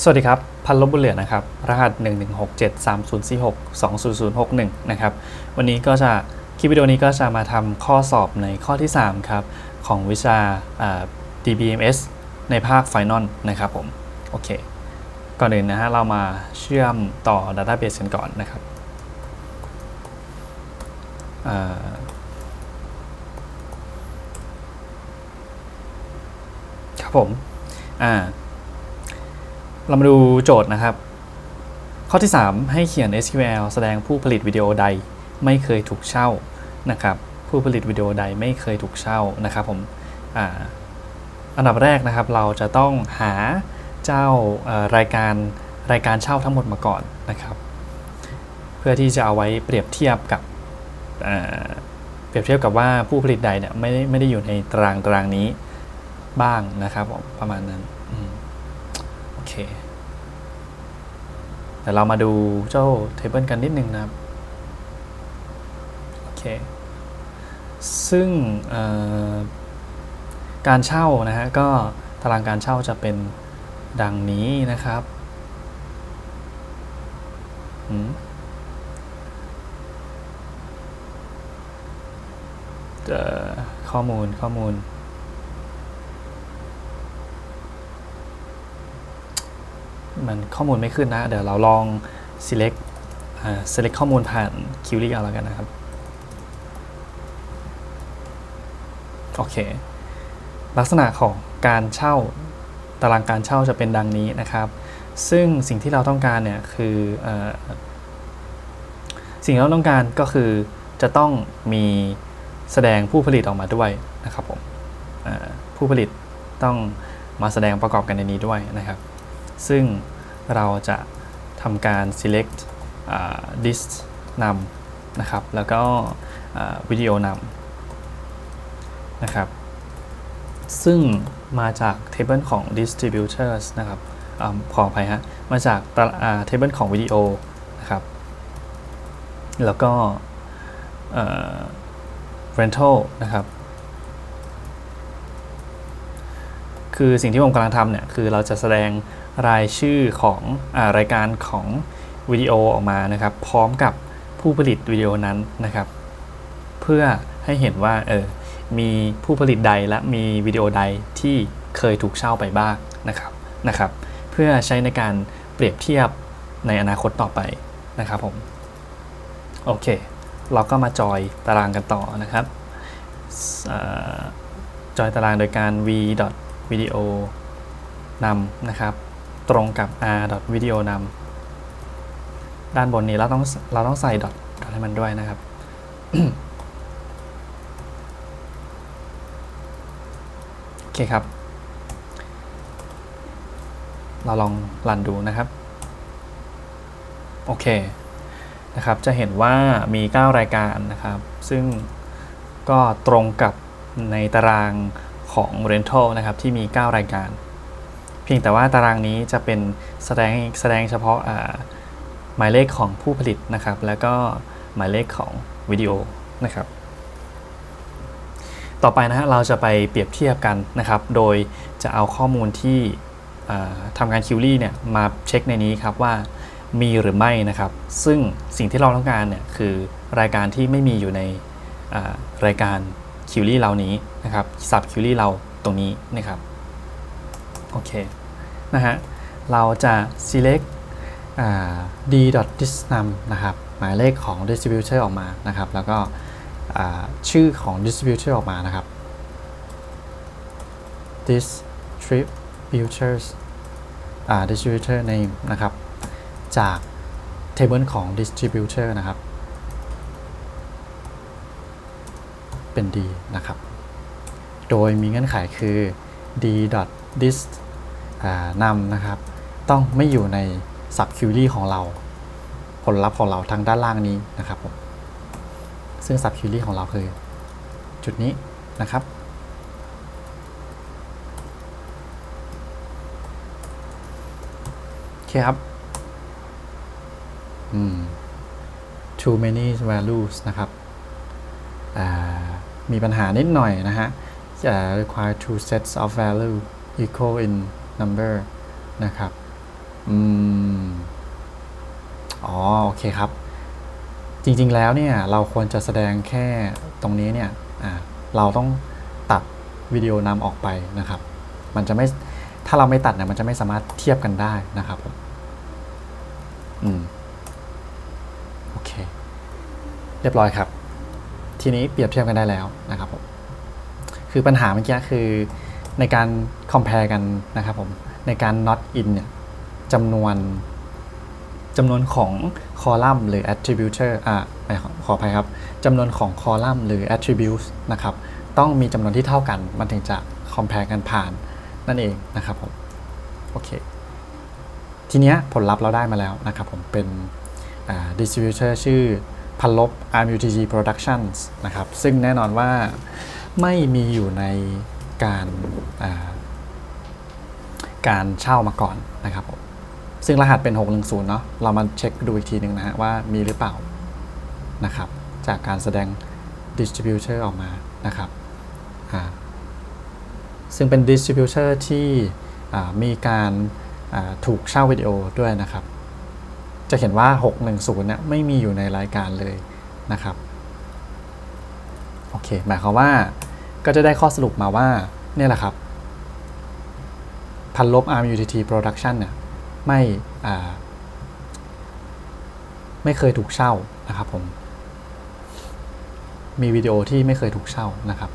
สวัสดีครับ พันลบบุญเหลือนะครับ รหัส 1167304620061 นะครับ วันนี้ก็จะคลิปวิดีโอนี้ก็จะมาทำข้อสอบในข้อที่ 3 ครับ ของวิชา DBMS ในภาค Final นะครับผม โอเค ก่อนอื่นนะฮะ เรามาเชื่อมต่อ Database กันก่อนนะครับครับผม อ่า เรามาดูโจทย์นะครับ ข้อที่ 3 ให้เขียน SQL แสดงผู้ผลิตวิดีโอใดไม่เคยถูกเช่านะครับ ผู้ผลิตวิดีโอใดไม่เคยถูกเช่านะครับผมออันดับแรกนะครับ เราจะต้องหาเจ้ารายการรายการเช่าทั้งหมดมาก่อนนะครับ เพื่อที่จะเอาไว้เปรียบเทียบกับเปรียบเทียบกับว่าผู้ผลิตใดเนี่ยไม่ได้ไม่ได้อยู่ในตารางตารางนี้บ้างนะครับผมประมาณนั้นอ เคเดี๋ยวเรามาดูเจ้าเทเบิลกันนิดนึงนะครับ โอเค ซึ่งการเช่านะฮะ ก็ตารางการเช่าจะเป็นดังนี้นะครับข้อมูลข้อมูล มันข้อมูลไม่ขึ้นนะ เดี๋ยวเราลอง select อ select ข้อมูลผ่าน query เอาแล้วกันนะครับ โอเค ลักษณะของการเช่าตารางการเช่าจะเป็นดังนี้นะครับ ซึ่งสิ่งที่เราต้องการเนี่ยคืออสิ่งที่เราต้องการก็คือจะต้องมีแสดงผู้ผลิตออกมาด้วยนะครับผมผู้ผลิตต้องมาแสดงประกอบกันในนี้ด้วยนะครับ ซึ่งเราจะทำการ select อ่า list นำนะครับ แล้วก็วิดีโอนำนะครับ ซึ่งมาจาก table ของ distributors นะครับอขออภัยฮะ มาจากตาอ่า table ของวิดีโอนะครับ แล้วก็ rental นะครับ คือสิ่งที่ผมกำลังทำเนี่ย คือเราจะแสดง รายชื่อของอรายการของวิดีโอออกมานะครับ พร้อมกับผู้ผลิตวิดีโอนั้นนะครับ เพื่อให้เห็นว่าเออมีผู้ผลิตใดและมีวิดีโอใดที่เคยถูกเช่าไปบ้างนะครับนะครับ เพื่อใช้ในการเปรียบเทียบในอนาคตต่อไปนะครับผมโอเค เราก็มาจอยตารางกันต่อนะครับอจอยตารางโดยการ v video นำนะครับ ตรงกับ r video นำด้านบนนี้เราต้องเราต้องใส่ดอทดอทให้มันด้วยนะครับ โอเคครับ เราลองรันดูนะครับ โอเคนะครับ จะเห็นว่ามี 9 รายการนะครับ ซึ่งก็ตรงกับในตารางของ Rental นะครับ ที่มี 9 รายการ พียงแต่ว่าตารางนี้จะเป็นแสดงแสดงเฉพาะหมายเลขของผู้ผลิตนะครับ แล้วก็หมายเลขของวิดีโอนะครับ ต่อไปนะฮะเราจะไปเปรียบเทียบกันนะครับ โดยจะเอาข้อมูลที่ทำการคิวรี่เนี่ยมาเช็คในนี้ครับว่ามีหรือไม่นะครับ ซึ่งสิ่งที่เราต้องการเนี่ยคือรายการที่ไม่มีอยู่ในรายการคิวรี่เรานี้นะครับสับคิวรี่เราตรงนี้นะครับโอเค นะฮะ เราจะ select อ่า d.disnum นะครับ หมายเลขของ distributor ออกมานะครับ แล้วก็ชื่อของ distributor ออกมานะครับ distributors distributor name นะครับ จาก table ของ distributor นะครับ เป็น d นะครับ โดยมีเงื่อนไขคือ d.dist นำนะครับ ต้องไม่อยู่ใน sub query ของเรา ผลลัพธ์ของเราทางด้านล่างนี้นะครับผมซึ่ง sub query ของเราคือ จุดนี้นะครับโอเคครับอืม too many values นะครับมีปัญหานิดหน่อยนะฮะจะ require two sets of value equal in number นะครับ อืม อ๋อ โอเคครับ จริงๆแล้วเนี่ย เราควรจะแสดงแค่ตรงนี้เนี่ย อ่า เราต้องตัดวิดีโอนำออกไปนะครับ มันจะไม่ ถ้าเราไม่ตัดเนี่ย มันจะไม่สามารถเทียบกันได้นะครับผมอืม โอเค เรียบร้อยครับ ทีนี้เปรียบเทียบกันได้แล้วนะครับผมคือปัญหาเมื่อกี้คือ ในการ compare กันนะครับผมในการ not in เนี่ยจำนวนจำนวนของคอลัมน์หรือ attributor อ่าไม่ขอขออภัยครับจำนวนของคอลัมน์หรือ attributes นะครับต้องมีจำนวนที่เท่ากัน มันถึงจะ compare กันผ่านนั่นเองนะครับผมโอเคทีเนี้ยผลลัพธ์เราได้มาแล้วนะครับผมเป็นอ่า distributor ชื่อพันลบ RMUTG Productions นะครับซึ่งแน่นอนว่าไม่มีอยู่ใน การาการเช่ามาก่อนนะครับผมซึ่งรหัสเป็น 610 เนาะเรามาเช็คดูอีกทีหนึ่งนะฮะว่ามีหรือเปล่านะครับ จากการแสดง distributor ออกมานะครับซึ่งเป็น distributor ที่มีการาถูกเช่าวิดีโอด้วยนะครับ จะเห็นว่า 610 เนี่ยไม่มีอยู่ในรายการเลยนะครับ โอเค หมายความว่า ก็จะได้ข้อสรุปมาว่าเนี่ยแหละครับพันลบ RMUTT Production เนี่ยไม่ไม่เคยถูกเช่านะครับผม มีวิดีโอที่ไม่เคยถูกเช่านะครับ